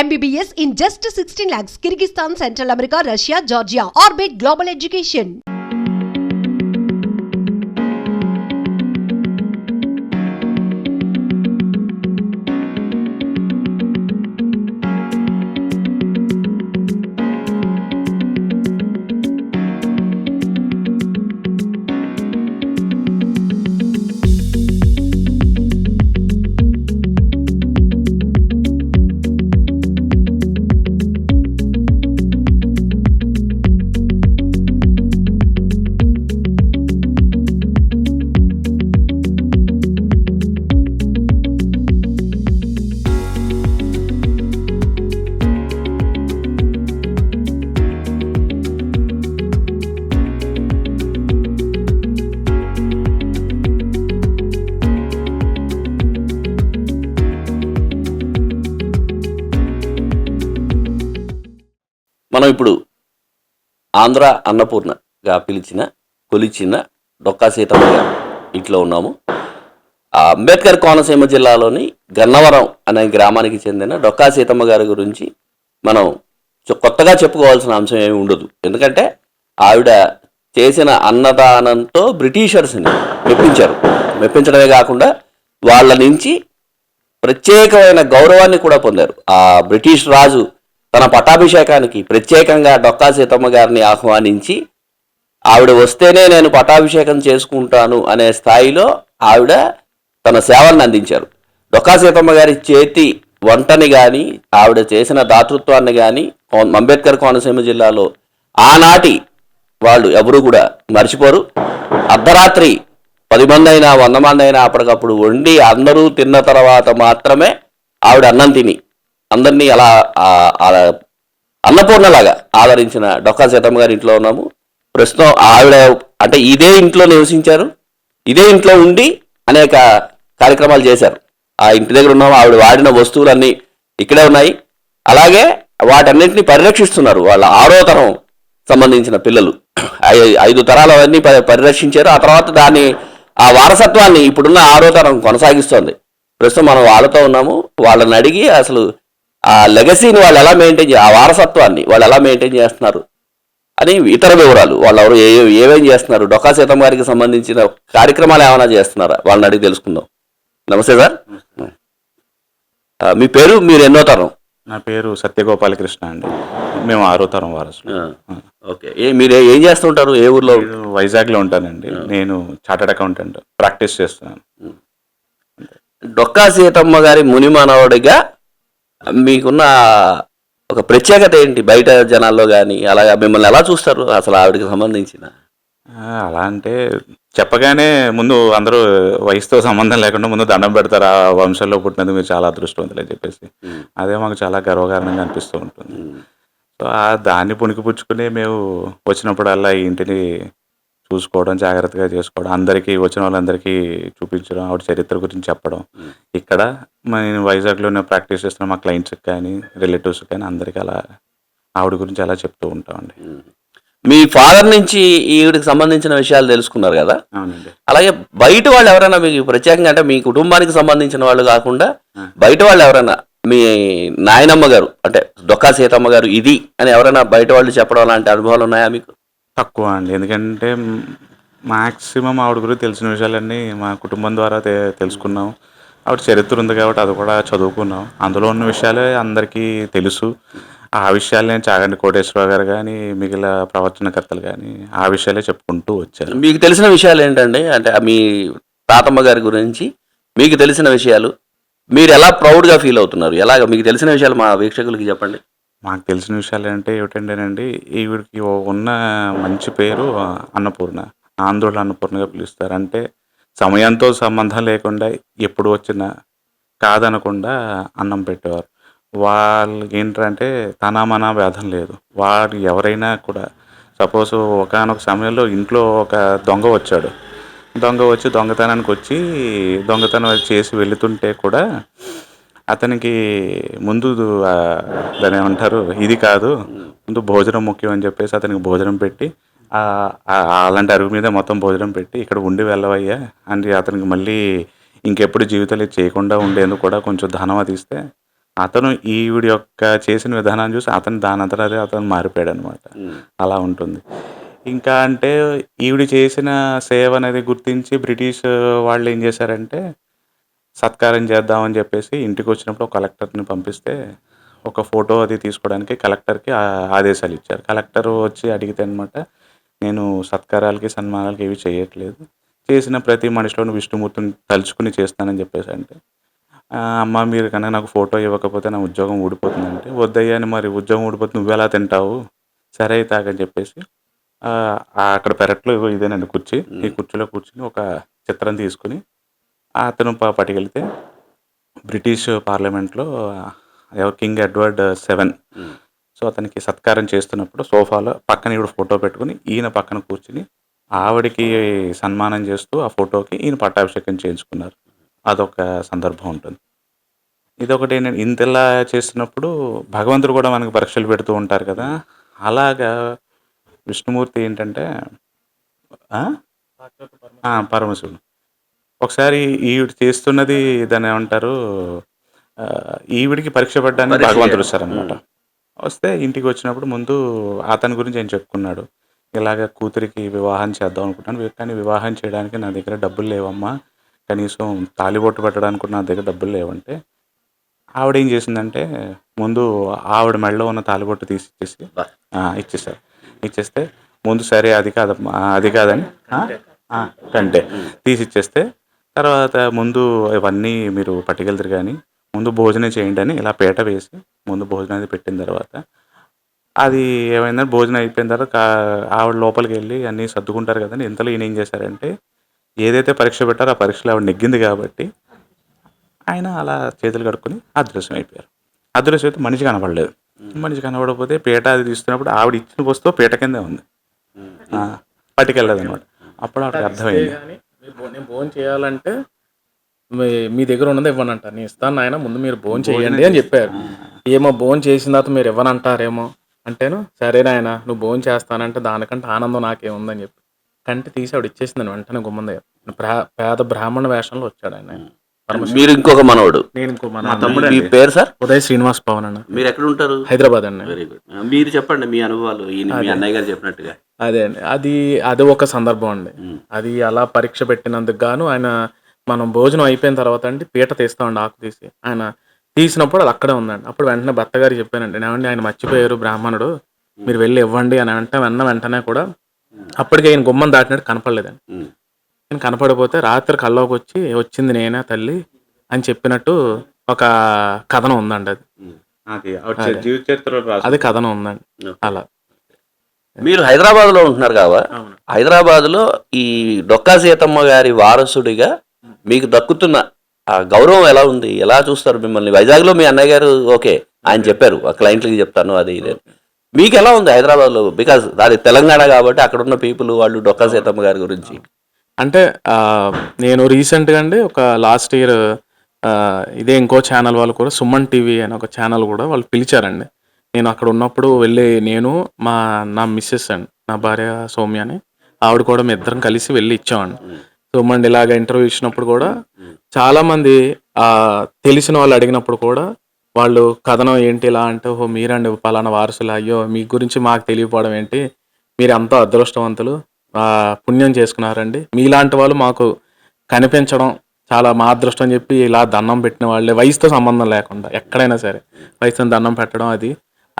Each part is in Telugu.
MBBS in just 16 lakhs. Kyrgyzstan, Central America, Russia, Georgia. Orbit Global Education. Andhra అన్నపూర్ణగా పిలిచిన కొలిచిన డొక్కా సీతమ్మ ఇంట్లో ఉన్నాము. ఆ అంబేద్కర్ కోనసీమ జిల్లాలోని గన్నవరం అనే గ్రామానికి చెందిన డొక్కా సీతమ్మ గారి గురించి మనం కొత్తగా చెప్పుకోవాల్సిన అంశం ఏమి ఉండదు. ఎందుకంటే ఆవిడ చేసిన అన్నదానంతో బ్రిటిషర్స్ని మెప్పించారు. మెప్పించడమే కాకుండా వాళ్ళ నుంచి ప్రత్యేకమైన గౌరవాన్ని కూడా పొందారు. ఆ బ్రిటిష్ రాజు తన పట్టాభిషేకానికి ప్రత్యేకంగా డొక్కా సీతమ్మ గారిని ఆహ్వానించి ఆవిడ వస్తేనే నేను పట్టాభిషేకం చేసుకుంటాను అనే స్థాయిలో ఆవిడ తన సేవలను అందించారు. డొక్కా సీతమ్మ గారి చేతి వంటని కానీ ఆవిడ చేసిన దాతృత్వాన్ని కానీ అంబేద్కర్ కోనసీమ జిల్లాలో ఆనాటి వాళ్ళు ఎవరు కూడా మర్చిపోరు. అర్ధరాత్రి పది మంది అయినా వంద మంది అయినా అప్పటికప్పుడు వండి అందరూ తిన్న తర్వాత మాత్రమే ఆవిడ అన్నం తిని అందరినీ అలా అన్నపూర్ణలాగా ఆదరించిన డొక్కా సీతమ్మ గారి ఇంట్లో ఉన్నాము. ప్రస్తుతం ఆవిడ అంటే ఇదే ఇంట్లో నివసించారు. ఇదే ఇంట్లో ఉండి అనేక కార్యక్రమాలు చేశారు. ఆ ఇంటి దగ్గర ఉన్నాము ఆవిడ వాడిన వస్తువులన్నీ ఇక్కడే ఉన్నాయి. అలాగే వాటన్నింటినీ పరిరక్షిస్తున్నారు. వాళ్ళ ఆరో తరం సంబంధించిన పిల్లలు. ఐ- ఐదు తరాలు అవన్నీ పరిరక్షించారు. ఆ తర్వాత దాన్ని ఆ వారసత్వాన్ని ఇప్పుడున్న ఆరో తరం కొనసాగిస్తోంది. ప్రస్తుతం మనం వాళ్ళతో ఉన్నాము. వాళ్ళని అడిగి అసలు ఆ లెగసీని వాళ్ళు ఎలా మెయింటైన్ ఆ వారసత్వాన్ని వాళ్ళు ఎలా మెయింటైన్ చేస్తున్నారు? అని ఇతర వివరాలు. వాళ్ళు ఎవరు ఏ ఏమేం చేస్తున్నారు? డొక్కా సీతమ్మ గారికి సంబంధించిన కార్యక్రమాలు ఏమైనా చేస్తున్నారా? వాళ్ళని అడిగి తెలుసుకుందాం. నమస్తే సార్. మీ పేరు? మీరు ఎన్నో తరం? నా పేరు సత్యగోపాలకృష్ణ అండి. మేము ఆరో తరం వారసులు. ఓకే. ఏ మీరు ఏ- చేస్తుంటారు? ఏ ఊర్లో? వైజాగ్లో ఉంటానండి. నేను చార్టెడ్ అకౌంటెంట్. ప్రాక్టీస్ చేస్తున్నాను. డొక్కా సీతమ్మ గారి ముని మనవడిగా మీకున్న ఒక ప్రత్యేకత ఏంటి? బయట జనాల్లో కానీ అలాగా మిమ్మల్ని ఎలా చూస్తారు? అసలు ఆవిడకి సంబంధించిన? అలా అంటే చెప్పగానే ముందు అందరూ వయసుతో సంబంధం లేకుండా ముందు దండం పెడతారు. ఆ వంశంలో పుట్టినందుకు మీరు చాలా అదృష్టవంతులు అని చెప్పేసి. అదే మాకు చాలా గర్వకారణంగా అనిపిస్తూ ఉంటుంది. సో ఆ దాన్ని పుణికిపుచ్చుకుని మేము వచ్చినప్పుడల్లా ఈ ఇంటిని చూసుకోవడం జాగ్రత్తగా చేసుకోవడం అందరికీ వచ్చిన వాళ్ళందరికీ చూపించడం ఆవిడ చరిత్ర గురించి చెప్పడం. ఇక్కడ నేను వైజాగ్లో నేను ప్రాక్టీస్ చేస్తున్న మా క్లయింట్స్కి కానీ రిలేటివ్స్కి కానీ అందరికీ అలా ఆవిడ గురించి అలా చెప్తూ ఉంటామండి. మీ ఫాదర్ నుంచి ఈవిడికి సంబంధించిన విషయాలు తెలుసుకున్నారు కదా? అవునండి. అలాగే బయట వాళ్ళు ఎవరైనా మీకు ప్రత్యేకంగా అంటే మీ కుటుంబానికి సంబంధించిన వాళ్ళు కాకుండా బయట వాళ్ళు ఎవరైనా మీ నాయనమ్మ గారు అంటే డొక్కా సీతమ్మ గారు ఇది అని ఎవరైనా బయట వాళ్ళు చెప్పడం లాంటి అనుభవాలు ఉన్నాయా మీకు? తక్కువ అండి. ఎందుకంటే మాక్సిమం ఆవిడ గురించి తెలిసిన విషయాలన్నీ మా కుటుంబం ద్వారా తె- తెలుసుకున్నాం. ఆవిడ చరిత్ర ఉంది కాబట్టి అది కూడా చదువుకున్నాం. అందులో ఉన్న విషయాలే అందరికీ తెలుసు. ఆ విషయాలే చాగంటి కోటేశ్వరరావు గారు కానీ మిగిలిన ప్రవచనకర్తలు కానీ ఆ విషయాలే చెప్పుకుంటూ వచ్చారు. మీకు తెలిసిన విషయాలు ఏంటండి? అంటే మీ తాతమ్మ గారి గురించి మీకు తెలిసిన విషయాలు. మీరు ఎలా ప్రౌడ్గా ఫీల్ అవుతున్నారు? ఎలాగ? మీకు తెలిసిన విషయాలు మా వీక్షకులకి చెప్పండి. మాకు తెలిసిన విషయాలు అంటే ఏమిటంటేనండి ఈవిడికి ఉన్న మంచి పేరు అన్నపూర్ణ. ఆంధ్రుల అన్నపూర్ణగా పిలుస్తారు. అంటే సమయంతో సంబంధం లేకుండా ఎప్పుడు వచ్చినా కాదనకుండా అన్నం పెట్టేవారు. వాళ్ళు ఏంటంటే తన మన భేదం లేదు. వాడు ఎవరైనా కూడా సపోజ్ ఒకనొక సమయంలో ఇంట్లో ఒక దొంగ వచ్చాడు. దొంగ వచ్చి దొంగతనానికి వచ్చి దొంగతనం చేసి వెళుతుంటే కూడా అతనికి ముందు ఆ, దాన్ని ఏమంటారు ఇది కాదు ముందు భోజనం ముఖ్యం అని చెప్పేసి అతనికి భోజనం పెట్టి అలాంటి అరుగు మీద మొత్తం భోజనం పెట్టి ఇక్కడ ఉండి వెళ్ళవయ్యా అని అతనికి మళ్ళీ ఇంకెప్పుడు జీవితాలు చేయకుండా ఉండేందుకు కూడా కొంచెం ధనం అది ఇస్తే అతను ఈవిడ యొక్క చేసిన విధానాన్ని చూసి అతను దాని అదే అతను మారిపోయాడు అనమాట. అలా ఉంటుంది ఇంకా అంటే ఈవిడ చేసిన సేవ అనేది గుర్తించి బ్రిటిష్ వాళ్ళు ఏం చేశారంటే సత్కారం చేద్దామని చెప్పేసి ఇంటికి వచ్చినప్పుడు ఒక కలెక్టర్ని పంపిస్తే ఒక ఫోటో అది తీసుకోవడానికి కలెక్టర్కి ఆ- ఆదేశాలు ఇచ్చారు. కలెక్టర్ వచ్చి అడిగితే అనమాట నేను సత్కారాలకి సన్మానాలకి ఏవి చేయట్లేదు. చేసిన ప్రతి మనిషిలోని విష్ణుమూర్తిని తలుచుకుని చేస్తానని చెప్పేసి అంటే "ఆ, అమ్మ మీరు కనుక నాకు ఫోటో ఇవ్వకపోతే నా ఉద్యోగం ఊడిపోతుందంటే వద్దయ్యా అని మరి ఉద్యోగం ఊడిపోతే నువ్వెలా తింటావు? సరే అయితే ఆగని చెప్పేసి అక్కడ పెరట్లో ఇదేనండి కుర్చీ. ఈ కుర్చీలో కూర్చుని ఒక చిత్రం తీసుకుని అతను ప- పట్టుకెళ్తే బ్రిటిష్ పార్లమెంట్లో ఎవరు? King Edward seven. సో అతనికి సత్కారం చేస్తున్నప్పుడు సోఫాలో పక్కన ఈవిడ ఫోటో పెట్టుకుని ఈయన పక్కన కూర్చుని ఆవిడకి సన్మానం చేస్తూ ఆ ఫోటోకి ఈయన పట్టాభిషేకం చేయించుకున్నారు. అదొక సందర్భం ఉంటుంది. ఇదొకటి ఏంటంటే ఇంతలా చేస్తున్నప్పుడు భగవంతుడు కూడా మనకి పరీక్షలు పెడుతూ ఉంటారు కదా. అలాగా విష్ణుమూర్తి ఏంటంటే పరమశివుడు. ఒకసారి ఈవిడ చేస్తున్నది దాన్ని ఏమంటారు ఆ, ఈవిడికి పరీక్ష పడ్డానికి పరీక్ష భగవంతుడు చేయడం. వస్తారనమాట వస్తే ఇంటికి వచ్చినప్పుడు ముందు అతని గురించి ఏం చెప్పుకున్నాడు ఇలాగ కూతురికి వివాహం చేద్దాం అనుకుంటాను కానీ వివాహం చేయడానికి నా దగ్గర డబ్బులు లేవమ్మా కనీసం తాలిబొట్టు పెట్టడానికి కూడా నా దగ్గర డబ్బులు లేవంటే ఆవిడ ఏం చేసిందంటే ముందు ఆవిడ మెడలో ఉన్న తాలిబొట్టు తీసి ఇచ్చేసి బా. ఆ, ఇచ్చేసారు ఇచ్చేస్తే ముందు సరే అది కాదమ్మా ఆ, అది కాదని ఆ? ఆ, కంటే తీసి ఇచ్చేస్తే తర్వాత ముందు ఇవన్నీ మీరు పట్టుకెళ్తారు కానీ ముందు భోజనం చేయండి అని ఇలా పీట వేసి ముందు భోజనం అది పెట్టిన తర్వాత అది ఏమైందంటే భోజనం అయిపోయిన తర్వాత ఆవిడ లోపలికి వెళ్ళి అన్నీ సర్దుకుంటారు కదండి. ఇంతలో ఈయన ఏం చేశారంటే ఏదైతే పరీక్ష పెట్టారో ఆ పరీక్షలో ఆవిడ నెగ్గింది కాబట్టి ఆయన అలా చేతులు కడుక్కొని అదృశ్యం అయిపోయారు. అదృశ్యం అయితే మనిషి కనపడలేదు మనిషి కనపడకపోతే పీట అది తీస్తున్నప్పుడు ఆవిడ ఇచ్చిన వస్తువు పీట కిందే ఉంది. పట్టుకెళ్ళదు అనమాట అప్పుడు ఆవిడకి అర్థమైంది. మీరు నేను భోజనం చేయాలంటే మీ- మీ దగ్గర ఉన్నది ఇవ్వనంట. నేను ఇస్తాను నాయన ముందు మీరు భోజనం చేయండి అని చెప్పారు. ఏమో భోజనం చేసిన తర్వాత మీరు ఇవ్వనంటారేమో అంటేను సరే నాయన నువ్వు భోజనం చేస్తానంటే దానికంటే ఆనందం నాకేముందని చెప్పి. కంటి తీసి ఆవిడ ఇచ్చేసిందని వెంటనే గుమ్మంది పేద బ్రాహ్మణ వేషంలో వచ్చాడు ఆయన. మీరు ఇంకొక మనవడు. నేను ఇంకో మన మా తమ్ముడే మీ. పేరు సార్? ఉదయ్ శ్రీనివాస్ పవన్ అన్న. మీరు ఎక్కడ ఉంటారు? హైదరాబాద్ అండి. Very good. మీరు చెప్పండి మీ అనుభవాలు. ఈయన మీ అన్నయ్య గారు చెప్పినట్టుగా. అదే అండి. అది అది ఒక సందర్భం అండి. అది అలా పరీక్ష పెట్టినందుకు గాను ఆయన మనం భోజనం అయిపోయిన తర్వాత అండి పీట తీస్తామండి ఆకు తీసి ఆయన తీసినప్పుడు అది అక్కడే ఉందండి. అప్పుడు వెంటనే భర్త గారు చెప్పానండి ఏమండి ఆయన మర్చిపోయారు బ్రాహ్మణుడు మీరు వెళ్ళి ఇవ్వండి అని అంటే వెన్న వెంటనే కూడా అప్పటికి ఆయన గుమ్మం దాటినట్టు కనపడలేదండి. ఆయన కనపడిపోతే రాత్రి కల్లోకి వచ్చి వచ్చింది నేనే తల్లి అని చెప్పినట్టు ఒక కథనం ఉందండి అది. జీవిత చరిత్రలో అది కథనం ఉందండి. అలా. మీరు హైదరాబాద్లో ఉంటున్నారు కావా? అవును. హైదరాబాద్లో ఈ డొక్కా సీతమ్మ గారి వారసుడిగా మీకు దక్కుతున్న ఆ గౌరవం ఎలా ఉంది? ఎలా చూస్తారు మిమ్మల్ని? వైజాగ్లో మీ అన్నయ్య గారు ఓకే ఆయన చెప్పారు. ఆ క్లయింట్లకి చెప్తాను అది ఇది. మీకు ఎలా ఉంది హైదరాబాద్లో బికాస్ అది తెలంగాణ కాబట్టి అక్కడ ఉన్న పీపుల్ వాళ్ళు డొక్కా సీతమ్మ గారి గురించి. అంటే నేను రీసెంట్గా అండి ఒక లాస్ట్ ఇయర్ ఇదే ఇంకో ఛానల్ వాళ్ళు కూడా సుమన్ టీవీ అని ఒక ఛానల్ కూడా వాళ్ళు పిలిచారండి. నేను అక్కడ ఉన్నప్పుడు వెళ్ళి నేను మా నా మిస్సెస్ అండి నా భార్య సౌమ్య అని ఆవిడ కూడా మేము ఇద్దరం కలిసి వెళ్ళి ఇచ్చామండి. మండి ఇలాగ ఇంటర్వ్యూ ఇచ్చినప్పుడు కూడా చాలామంది తెలిసిన వాళ్ళు అడిగినప్పుడు కూడా వాళ్ళు కథనం ఏంటి ఇలా అంటే ఓహో మీరండి పలానా వారసులు అయ్యో మీ గురించి మాకు తెలియపోవడం ఏంటి మీరు ఎంతో అదృష్టవంతులు పుణ్యం చేసుకున్నారండి. మీలాంటి వాళ్ళు మాకు కనిపించడం చాలా మా అదృష్టం చెప్పి ఇలా దండం పెట్టిన వాళ్ళే. వయసుతో సంబంధం లేకుండా ఎక్కడైనా సరే. వయసుతో దండం పెట్టడం అది.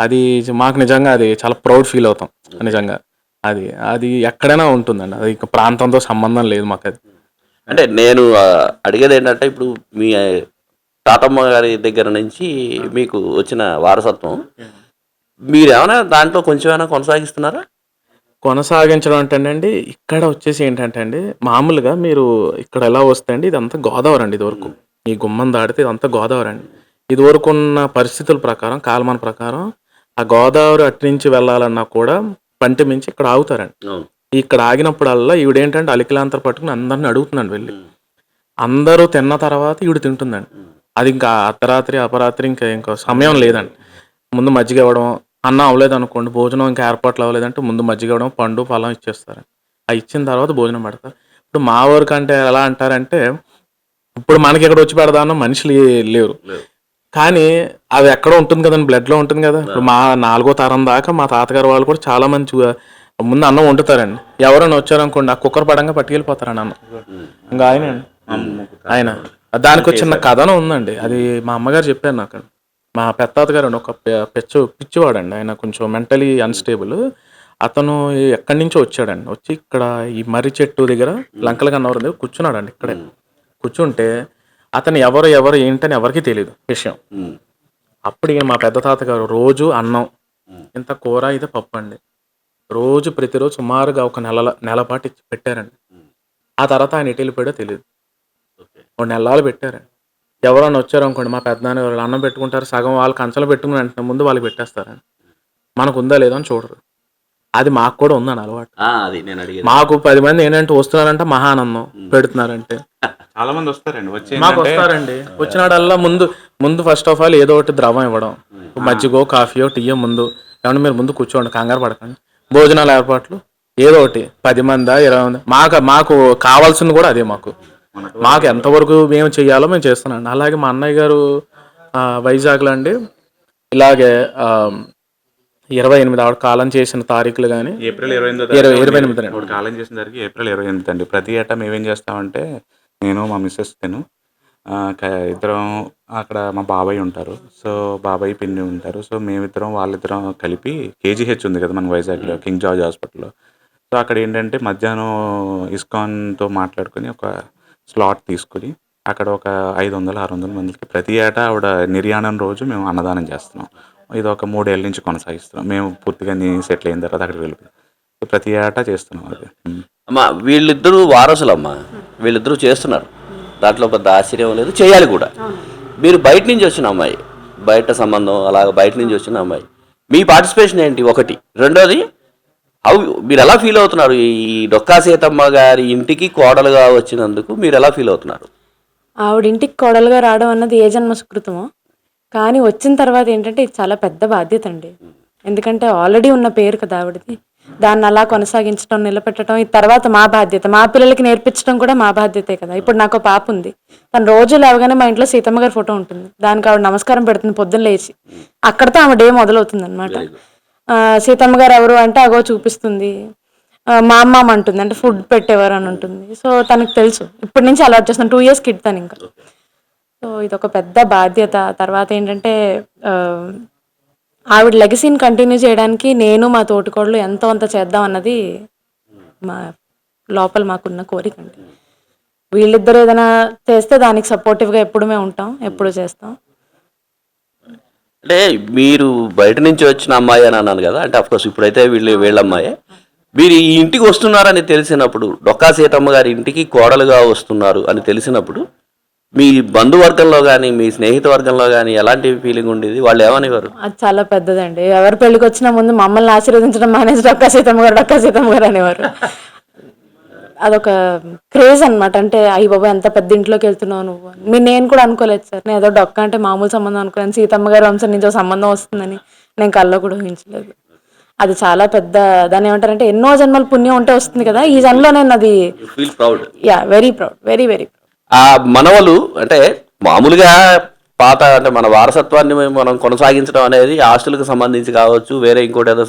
అది మాకు నిజంగా అది చాలా ప్రౌడ్ ఫీల్ అవుతాం నిజంగా. అది అది ఎక్కడైనా ఉంటుందండి. అది ఇక ప్రాంతంతో సంబంధం లేదు మాకు అది అంటే నేను అడిగేది ఏంటంటే ఇప్పుడు మీ తాతమ్మ గారి దగ్గర నుంచి మీకు వచ్చిన వారసత్వం. మీరు ఏమైనా దాంట్లో కొంచెం ఏమైనా కొనసాగిస్తున్నారా? కొనసాగించడం అంటేనండి ఇక్కడ వచ్చేసి ఏంటంటే అండి మామూలుగా మీరు ఇక్కడ ఎలా వస్తే అండి ఇదంతా గోదావరి అండి ఇదివరకు. ఈ గుమ్మం దాటితే ఇదంతా గోదావరి అండి. ఇదివరకు ఉన్న పరిస్థితుల ప్రకారం కాలమాన ప్రకారం ఆ గోదావరి అటు నుంచి వెళ్ళాలన్నా కూడా పంటి మించి ఇక్కడ ఆగుతారండి. ఇక్కడ ఆగినప్పుడల్లా ఈవిడేంటంటే అలికిలాంతర పట్టుకుని అందరిని అడుగుతున్నాడు వెళ్ళి. అందరూ తిన్న తర్వాత ఈవిడ తింటుందండి. అది ఇంకా అర్ధరాత్రి అపరాత్రి ఇంకా ఇంకా సమయం లేదండి. ముందు మజ్జిగ ఇవ్వడం అన్నం అవ్వలేదు అనుకోండి భోజనం ఇంకా ఏర్పాట్లు అవ్వలేదంటే ముందు మజ్జిగ ఇవ్వడం పండు ఫలం ఇచ్చేస్తారు. ఆ ఇచ్చిన తర్వాత భోజనం పెడతారు. ఇప్పుడు మా ఊరికి అంటే ఎలా అంటారంటే ఇప్పుడు మనకి ఇక్కడ వచ్చి పెడదామన్న మనుషులు లేరు. కానీ అది ఎక్కడో ఉంటుంది కదండి బ్లడ్లో ఉంటుంది కదా. ఇప్పుడు మా నాలుగో తరం దాకా మా తాతగారు వాళ్ళు కూడా చాలా చూ- ముందు అన్నం వండుతారండి. ఎవరైనా వచ్చారనుకోండి ఆ కుక్కర్ పడంగా పట్టుకెళ్ళిపోతారండి అన్నం ఇంకా ఆయన ఆయన. దానికి వచ్చిన కథనం ఉందండి. అది మా అమ్మగారు చెప్పారు నాకు మా పెత్తాత గారు ఒక పెచ్చు పిచ్చివాడండి. ఆయన కొంచెం మెంటలీ అన్స్టేబుల్. అతను ఎక్కడి నుంచో వచ్చాడండి. వచ్చి ఇక్కడ ఈ మర్రి చెట్టు దగ్గర లంకల కన్నవరం దగ్గర కూర్చున్నాడండి ఇక్కడే. కూర్చుంటే అతను ఎవరు ఎవరు ఏంటని ఎవరికీ తెలియదు విషయం. అప్పుడు మా పెద్ద తాతగారు రోజు అన్నం ఇంత కూర ఇది పప్పు అండి. రోజు ప్రతిరోజు సుమారుగా ఒక నెల నెల పాటు ఇచ్చి పెట్టారండి. ఆ తర్వాత ఆయన ఎటు వెళ్ళిపోయాడో తెలియదు. ఒక నెలలు పెట్టారండి. ఎవరైనా వచ్చారు అనుకోండి మా పెద్దనాన్న వాళ్ళు అన్నం పెట్టుకుంటారు సగం వాళ్ళు కంచలు పెట్టుకుని వెంటనే ముందు వాళ్ళు పెట్టేస్తారండి. మనకు ఉందా లేదా అని చూడరు. అది మాకు కూడా ఉందండి అలవాటు. మాకు పది మంది ఏంటంటే వస్తున్నారంటే మహానందం పెడుతున్నారంటే. చాలా మంది వస్తారండి. వచ్చి మాకు వస్తారండి. వచ్చినాడల్లా ముందు ముందు ఫస్ట్ ఆఫ్ ఆల్ ఏదో ఒకటి ద్రవం ఇవ్వడం. మజ్జిగో కాఫీయో టీయో ముందు. ఏమన్నా మీరు ముందు కూర్చోండి కంగారు పడకండి. భోజనాల ఏర్పాట్లు ఏదో ఒకటి. పది మందా ఇరవై మంది. మాకు మాకు కావాల్సింది కూడా అదే మాకు. మాకు ఎంతవరకు మేము చెయ్యాలో మేము చేస్తున్నాం. అలాగే మా అన్నయ్య గారు వైజాగ్లో అండి. ఇలాగే ఇరవై ఎనిమిది ఆవిడ కాలం చేసిన తారీఖులు కానీ ఏప్రిల్ ఇరవై ఎనిమిదో ఇరవై- ఎనిమిది కాలం చేసిన తారీఖు ఏప్రిల్ ఇరవై ఎనిమిది అండి. ప్రతి ఏటా మేమేం చేస్తామంటే నేను మా మిస్సెస్ తిను ఇద్దరం అక్కడ మా బాబాయ్ ఉంటారు. సో బాబాయ్ పిన్ని ఉంటారు. సో మేమిద్దరం వాళ్ళిద్దరం కలిపి కేజీహెచ్ ఉంది కదా మన వైజాగ్లో కింగ్ జార్జ్ హాస్పిటల్లో. సో అక్కడ ఏంటంటే మధ్యాహ్నం ఇస్కాన్తో మాట్లాడుకుని ఒక స్లాట్ తీసుకుని అక్కడ ఒక ఐదు వందలు ఆరు వందల మందికి ప్రతి ఏటా ఆవిడ నిర్యాణం రోజు మేము అన్నదానం చేస్తున్నాం. ఇది ఒక మూడేళ్ళ నుంచి కొనసాగిస్తున్నాం. మేము పూర్తిగా నీ సెటిల్ అయిన తర్వాత అక్కడికి వెళ్ళిపోయాం. ప్రతి ఏటా చేస్తున్నాం అది. అమ్మా వీళ్ళిద్దరూ వారసులమ్మా. వీళ్ళిద్దరూ చేస్తున్నారు. దాంట్లో పెద్ద ఆశ్చర్యం లేదు చేయాలి కూడా. మీరు బయట నుంచి వచ్చిన అమ్మాయి బయట సంబంధం అలాగ బయట నుంచి వచ్చిన అమ్మాయి. మీ పార్టిసిపేషన్ ఏంటి? ఒకటి. రెండోది హౌ మీరు ఎలా ఫీల్ అవుతున్నారు? ఈ డొక్కా సీతమ్మ గారి ఇంటికి కోడలుగా వచ్చినందుకు మీరు ఎలా ఫీల్ అవుతున్నారు? ఆవిడ ఇంటికి కోడలుగా రావడం అన్నది ఏ జన్మ సుకృతమో కానీ వచ్చిన తర్వాత ఏంటంటే ఇది చాలా పెద్ద బాధ్యత అండి ఎందుకంటే ఆల్రెడీ ఉన్న పేరు కదా ఆవిడది. దాన్ని అలా కొనసాగించడం నిలబెట్టడం ఈ తర్వాత మా బాధ్యత. మా పిల్లలకి నేర్పించడం కూడా మా బాధ్యతే కదా. ఇప్పుడు నాకు పాప ఉంది. తను రోజు లేవగానే మా ఇంట్లో సీతమ్మ గారి ఫోటో ఉంటుంది. దానికి ఆవిడ నమస్కారం పెడుతుంది పొద్దున్న లేచి. అక్కడితో ఆమె డే మొదలవుతుంది అనమాట సీతమ్మ గారు ఎవరు అంటే అగో చూపిస్తుంది. మా అమ్మ అంటుంది. అంటే ఫుడ్ పెట్టేవారు అని ఉంటుంది. సో తనకు తెలుసు. ఇప్పటి నుంచి అలవాటు చేస్తాను. టూ ఇయర్స్ కిడ్ తను ఇంకా. సో ఇది ఒక పెద్ద బాధ్యత. తర్వాత ఏంటంటే ఆవిడ లెగసీని కంటిన్యూ చేయడానికి నేను మా తోటికోడలు ఎంతో అంత చేద్దాం అన్నది మా లోపల మాకున్న కోరిక అండి. వీళ్ళిద్దరూ ఏదైనా చేస్తే దానికి సపోర్టివ్గా ఎప్పుడు మేము ఉంటాం ఎప్పుడు చేస్తాం. అంటే మీరు బయట నుంచి వచ్చిన అమ్మాయి అని అన్నాను కదా అంటే అఫ్కోర్స్ ఇప్పుడైతే వీళ్ళు వీళ్ళ అమ్మాయే. మీరు ఈ ఇంటికి వస్తున్నారని తెలిసినప్పుడు డొక్కా సీతమ్మ గారి ఇంటికి కోడలుగా వస్తున్నారు అని తెలిసినప్పుడు మీ బంధువర్గంలో కానీ మీ స్నేహిత వర్గంలో కానీ ఎలాంటి ఫీలింగ్ ఉండేది? వాళ్ళు ఏమనేవారు? అది చాలా పెద్దదండి. ఎవరి పెళ్ళికి వచ్చిన ముందు మమ్మల్ని ఆశీర్వదించడం మానేసి డొక్కా సీతమ్మ గారు డొక్కా సీతమ్మ గారు అనేవారు. అదొక క్రేజ్ అన్నమాట. అంటే అయ్యి బాబా ఎంత పెద్ద ఇంట్లోకి వెళ్తున్నావు నువ్వు. మీరు నేను కూడా అనుకోలేదు సార్. నేను ఏదో డొక్క అంటే మామూలు సంబంధం అనుకున్నాను సీతమ్మ గారి వంశం నుంచి సంబంధం వస్తుందని నేను కల్లో కూడా ఊహించలేదు. అది చాలా పెద్ద దాన్ని ఏమంటారంటే ఎన్నో జన్మల పుణ్యం ఉంటే వస్తుంది కదా? ఈ జన్మలో నేను అది yeah very proud very very proud ఆ మనవలు అంటే మామూలుగా పాత అంటే మన వారసత్వాన్ని మేము మనం కొనసాగించడం అనేది ఆస్తులకు సంబంధించి కావచ్చు వేరే ఇంకోటి ఏదో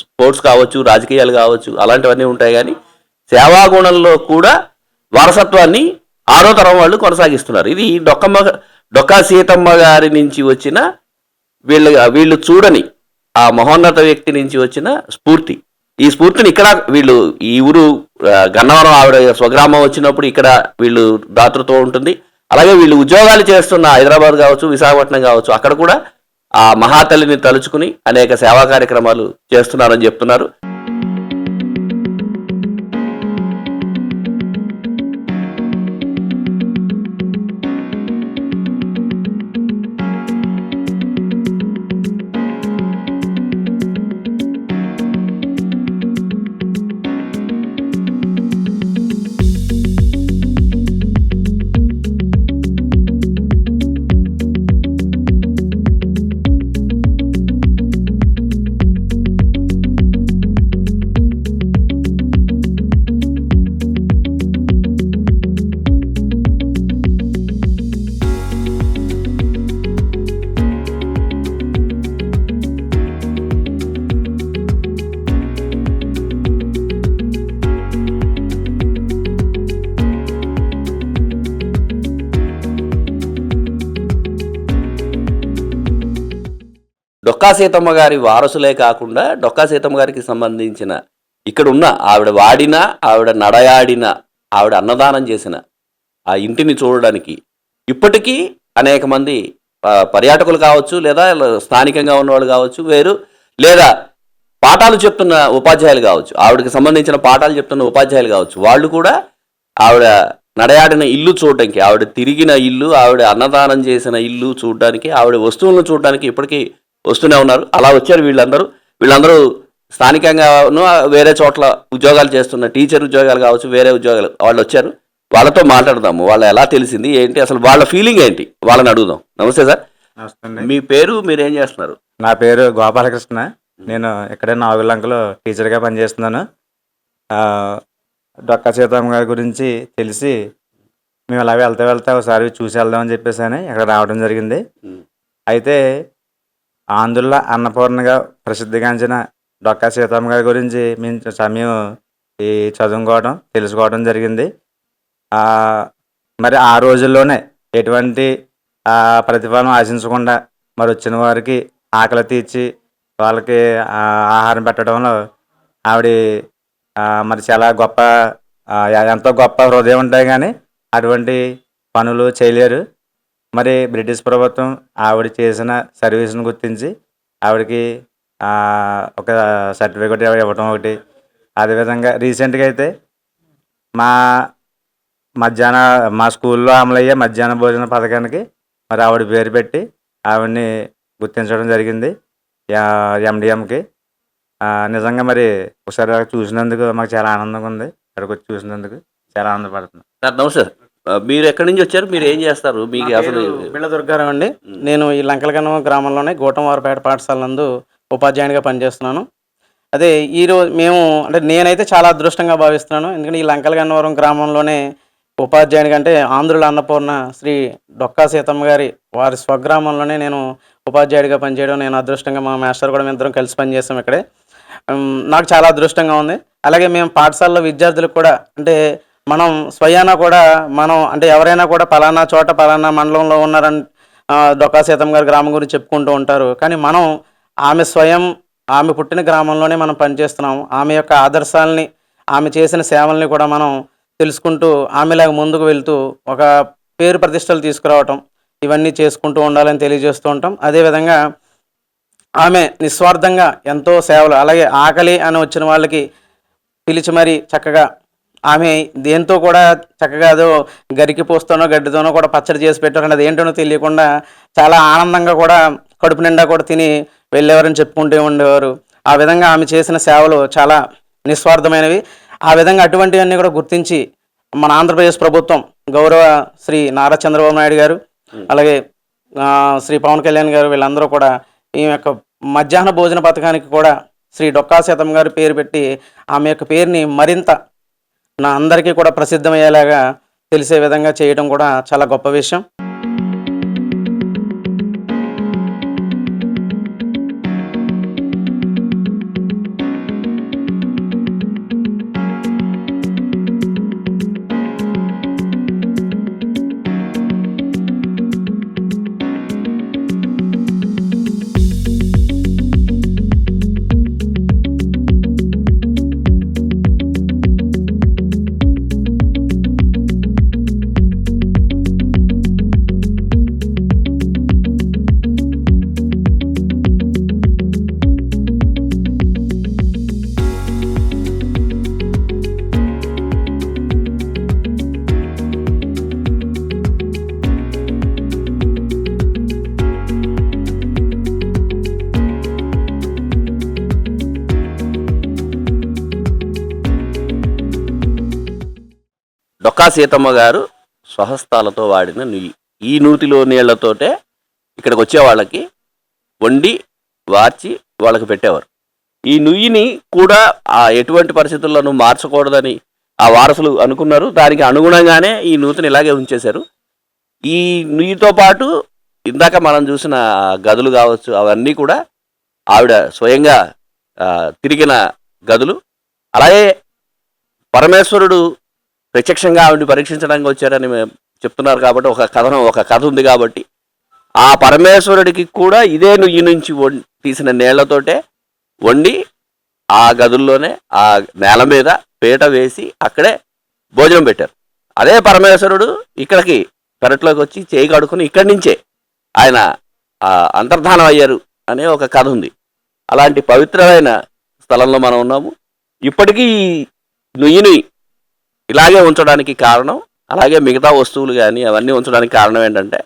స్పోర్ట్స్ కావచ్చు రాజకీయాలు కావచ్చు అలాంటివన్నీ ఉంటాయి కానీ సేవా గుణంలో కూడా వారసత్వాన్ని ఆరో తరం వాళ్ళు కొనసాగిస్తున్నారు. ఇది డొక్కమ్మ డొక్కా సీతమ్మ గారి నుంచి వచ్చిన వీళ్ళు వీళ్ళు చూడని ఆ మహోన్నత వ్యక్తి నుంచి వచ్చిన స్ఫూర్తి. ఈ స్ఫూర్తిని ఇక్కడ వీళ్ళు ఈ ఊరు గన్నవరం ఆవిడ స్వగ్రామం వచ్చినప్పుడు ఇక్కడ వీళ్ళు దాతృత్వం ఉంటుంది. అలాగే వీళ్ళు ఉద్యోగాలు చేస్తున్న హైదరాబాద్ కావచ్చు విశాఖపట్నం కావచ్చు అక్కడ కూడా ఆ మహాతల్లిని తలుచుకుని అనేక సేవా కార్యక్రమాలు చేస్తున్నారని చెప్తున్నారు. డొక్కా సీతమ్మ గారి వారసులే కాకుండా డొక్కా సీతమ్మ గారికి సంబంధించిన ఇక్కడ ఉన్న ఆవిడ వాడిన ఆవిడ నడయాడిన ఆవిడ అన్నదానం చేసిన ఆ ఇంటిని చూడడానికి ఇప్పటికీ అనేక మంది పర్యాటకులు కావచ్చు లేదా స్థానికంగా ఉన్నవాళ్ళు కావచ్చు వేరు లేదా పాఠాలు చెప్తున్న ఉపాధ్యాయులు కావచ్చు ఆవిడకి సంబంధించిన పాఠాలు చెప్తున్న ఉపాధ్యాయులు కావచ్చు వాళ్ళు కూడా ఆవిడ నడయాడిన ఇల్లు చూడడానికి ఆవిడ తిరిగిన ఇల్లు ఆవిడ అన్నదానం చేసిన ఇల్లు చూడడానికి ఆవిడ వస్తువులను చూడడానికి ఇప్పటికీ వస్తూనే ఉన్నారు. అలా వచ్చారు వీళ్ళందరూ. వీళ్ళందరూ స్థానికంగాను వేరే చోట్ల ఉద్యోగాలు చేస్తున్న టీచర్ ఉద్యోగాలు కావచ్చు వేరే ఉద్యోగాలు వాళ్ళు వచ్చారు. వాళ్ళతో మాట్లాడదాము. వాళ్ళు ఎలా తెలిసింది ఏంటి అసలు వాళ్ళ ఫీలింగ్ ఏంటి? వాళ్ళని అడుగుదాం. నమస్తే సార్. మీ పేరు మీరు ఏం చేస్తున్నారు? నా పేరు గోపాలకృష్ణ. నేను ఇక్కడే నాగులంకలో టీచర్గా పనిచేస్తున్నాను. డొక్కా సీతమ్మ గారి గురించి తెలిసి మేము అలా వెళ్తా వెళ్తా ఒకసారి చూసి వెళ్దామని చెప్పేసి అని ఇక్కడ రావడం జరిగింది. అయితే ఆంధ్రుల అన్నపూర్ణగా ప్రసిద్ధిగాంచిన డొక్కా సీతమ్మ గారి గురించి మేము సమయం ఈ చదువుకోవడం తెలుసుకోవడం జరిగింది. మరి ఆ రోజుల్లోనే ఎటువంటి ప్రతిఫలం ఆశించకుండా మరి వచ్చిన వారికి ఆకలి తీర్చి వాళ్ళకి ఆహారం పెట్టడంలో ఆవిడ మరి చాలా గొప్ప ఎంతో గొప్ప హృదయం ఉంటాయి కానీ అటువంటి పనులు చేయలేరు. మరి బ్రిటిష్ ప్రభుత్వం ఆవిడ చేసిన సర్వీస్ని గుర్తించి ఆవిడకి ఒక సర్టిఫికెట్ ఇవ్వడం ఒకటి. అదేవిధంగా రీసెంట్గా అయితే మా మధ్యాహ్న మా స్కూల్లో అమలయ్యే మధ్యాహ్న భోజన పథకానికి మరి ఆవిడ పేరు పెట్టి ఆవిడని గుర్తించడం జరిగింది ఎండిఎంకి. నిజంగా మరి ఒకసారి చూసినందుకు మాకు చాలా ఆనందంగా ఉంది. ఇక్కడికి వచ్చి చూసినందుకు చాలా ఆనందపడుతున్నాం. సార్ నమస్తే మీరు ఎక్కడి నుంచి వచ్చారు? మీరు ఏం చేస్తారు? మీకు అసలు బిళ్ళ దుర్గారావు అండి. నేను ఈ లంకలగనం గ్రామంలోనే గోటంవారపేట పాఠశాల నందు ఉపాధ్యాయునిగా పనిచేస్తున్నాను. అదే ఈరోజు మేము అంటే నేనైతే చాలా అదృష్టంగా భావిస్తున్నాను. ఎందుకంటే ఈ లంకలగన్నవరం గ్రామంలోనే ఉపాధ్యాయునిగా అంటే ఆంధ్రుల అన్నపూర్ణ శ్రీ డొక్కా సీతమ్మ గారి వారి స్వగ్రామంలోనే నేను ఉపాధ్యాయుడిగా పనిచేయడం నేను అదృష్టంగా మా మాస్టర్ కూడా మేము ఇద్దరం కలిసి పనిచేస్తాం ఇక్కడే. నాకు చాలా అదృష్టంగా ఉంది. అలాగే మేము పాఠశాలలో విద్యార్థులకు కూడా అంటే మనం స్వయాన కూడా మనం అంటే ఎవరైనా కూడా పలానా చోట పలానా మండలంలో ఉన్నారని ఆ, సీతమ్మ గారి గ్రామం గురించి చెప్పుకుంటూ ఉంటారు. కానీ మనం ఆమె స్వయం ఆమె పుట్టిన గ్రామంలోనే మనం పనిచేస్తున్నాం ఆమె యొక్క ఆదర్శాలని ఆమె చేసిన సేవల్ని కూడా మనం తెలుసుకుంటూ ఆమెలాగా ముందుకు వెళ్తూ ఒక పేరు ప్రతిష్టలు తీసుకురావటం ఇవన్నీ చేసుకుంటూ ఉండాలని తెలియజేస్తూ ఉంటాం. అదేవిధంగా ఆమె నిస్వార్థంగా ఎంతో సేవలు అలాగే ఆకలి అని వచ్చిన వాళ్ళకి పిలిచి మరీ చక్కగా ఆమె దేంతో కూడా చక్కగా అదో గరికి పోస్తానో గడ్డితోనో కూడా పచ్చడి చేసి పెట్టారు అది ఏంటనో తెలియకుండా చాలా ఆనందంగా కూడా కడుపు నిండా కూడా తిని వెళ్ళేవారని చెప్పుకుంటూ ఉండేవారు. ఆ విధంగా ఆమె చేసిన సేవలు చాలా నిస్వార్థమైనవి. ఆ విధంగా అటువంటివన్నీ కూడా గుర్తించి మన ఆంధ్రప్రదేశ్ ప్రభుత్వం గౌరవ శ్రీ నారా చంద్రబాబు నాయుడు గారు అలాగే శ్రీ పవన్ కళ్యాణ్ గారు వీళ్ళందరూ కూడా ఈ యొక్క మధ్యాహ్న భోజన పథకానికి కూడా శ్రీ డొక్కా సీతమ్మ గారి పేరు పెట్టి ఆమె యొక్క పేరుని మరింత నా అందరికీ కూడా ప్రసిద్ధమయ్యేలాగా తెలిసే విధంగా చేయడం కూడా చాలా గొప్ప విషయం. డొక్కా సీతమ్మ గారు స్వహస్తాలతో వాడిన నుయ్యి. ఈ నూతిలో నీళ్ళతోటే ఇక్కడికి వచ్చే వాళ్ళకి వండి వార్చి వాళ్ళకి పెట్టేవారు. ఈ నుయ్యిని కూడా ఆ ఎటువంటి పరిస్థితుల్లోనూ మార్చకూడదని ఆ వారసులు అనుకున్నారు. దానికి అనుగుణంగానే ఈ నూతిని ఇలాగే ఉంచేశారు. ఈ నుయ్యితో పాటు ఇందాక మనం చూసిన గదులు కావచ్చు అవన్నీ కూడా ఆవిడ స్వయంగా తిరిగిన గదులు. అలాగే పరమేశ్వరుడు ప్రత్యక్షంగా ఆవిడని పరీక్షించడానికి వచ్చారని మేము చెప్తున్నారు కాబట్టి ఒక కథనం ఒక కథ ఉంది కాబట్టి ఆ పరమేశ్వరుడికి కూడా ఇదే నుయ్యి నుంచి వం- తీసిన నీళ్ళతోటే వండి ఆ గదుల్లోనే ఆ నేల మీద పీట వేసి అక్కడే భోజనం పెట్టారు. అదే పరమేశ్వరుడు ఇక్కడికి పెరట్లోకి వచ్చి చేయి కడుకుని ఇక్కడి నుంచే ఆయన అంతర్ధానం అయ్యారు అనే ఒక కథ ఉంది. అలాంటి పవిత్రమైన స్థలంలో మనం ఉన్నాము. ఇప్పటికీ ఈ నుయ్యిని ఇలాగే ఉంచడానికి కారణం అలాగే మిగతా వస్తువులు కానీ అవన్నీ ఉంచడానికి కారణం ఏంటంటే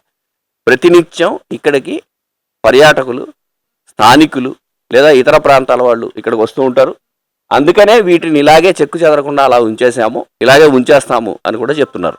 ప్రతినిత్యం ఇక్కడికి పర్యాటకులు స్థానికులు లేదా ఇతర ప్రాంతాల వాళ్ళు ఇక్కడికి వస్తూ ఉంటారు. అందుకనే వీటిని ఇలాగే చెక్కు చెదరకుండా అలా ఉంచేసాము ఇలాగే ఉంచేస్తాము అని కూడా చెప్తున్నారు.